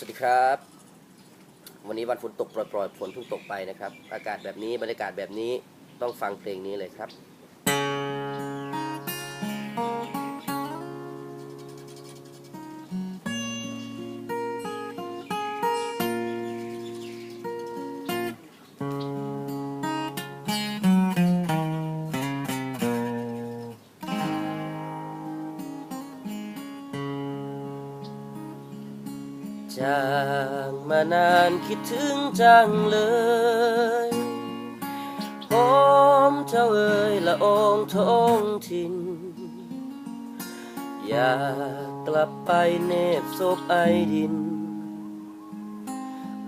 สวัสดีครับ วันนี้วันฝนตกปล่อยๆฝนเพิ่งตกไปนะครับ อากาศแบบนี้บรรยากาศแบบนี้ต้องฟังเพลงนี้เลยครับ จางมานานคิดถึงจังเลยหอมเจ้าเอ๋ยละองท้องถิ่น อยากกลับไปเนบศพไอดิน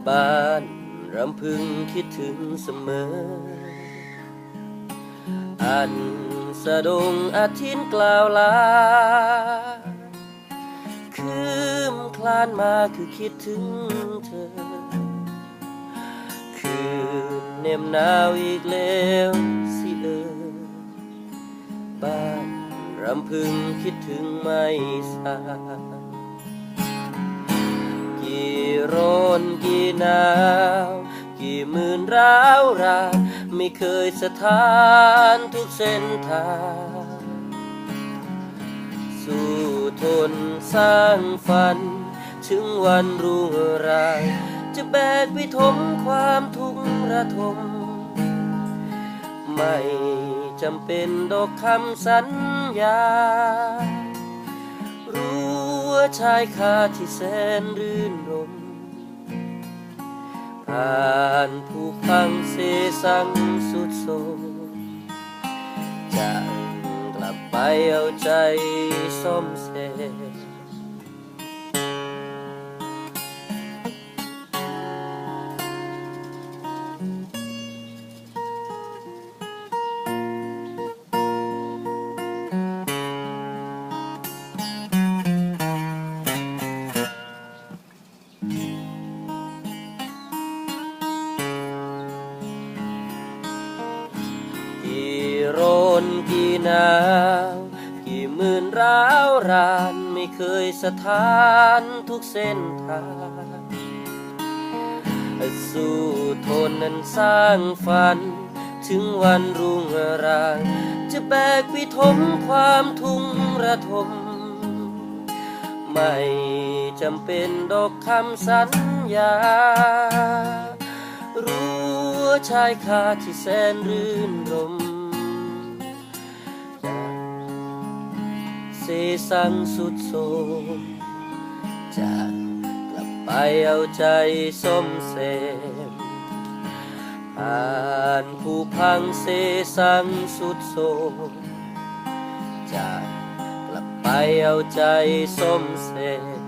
บ้านรำพึงคิดถึงเสมอ อันสะดงอาทิตย์กล่าวลา คืมคลานมาคือคิดถึงเธอ คืนเหน็มหนาวอีกแล้วสิเออ บ้านรำพึงคิดถึงไม่สากี่ร้อนกี่หนาวกี่หมื่นร้าวราไม่เคยสถานทุกเส้นทาง สู้ทนสร้างฝัน ถึงวันรุ่งรางจะแบกวิถมความทุกข์ระทม ไม่จำเป็นดอกคำสัญญา รู้ว่าชายคาที่แสนรื่นรมผ่านผู้พังเสสังสุดโทมจะก ไปเอาใจส้มเส นกี่นาวกี่หมื่นร้าวรานไม่เคยสถานทุกเส้นทางสู้ทนนั้นสร้างฝัน ถึงวันรุ่งรางจะแบกวิถมความทุกข์ระทม ไม่จำเป็นดอกคำสัญญา รู้ชายคาที่แสนรื่นรม สสังสุดโทมจะกลับไปเอาใจส้มเสมผ่านผู้พังเสสังสุดโทมจะกลับไปเอาใจส้มเสม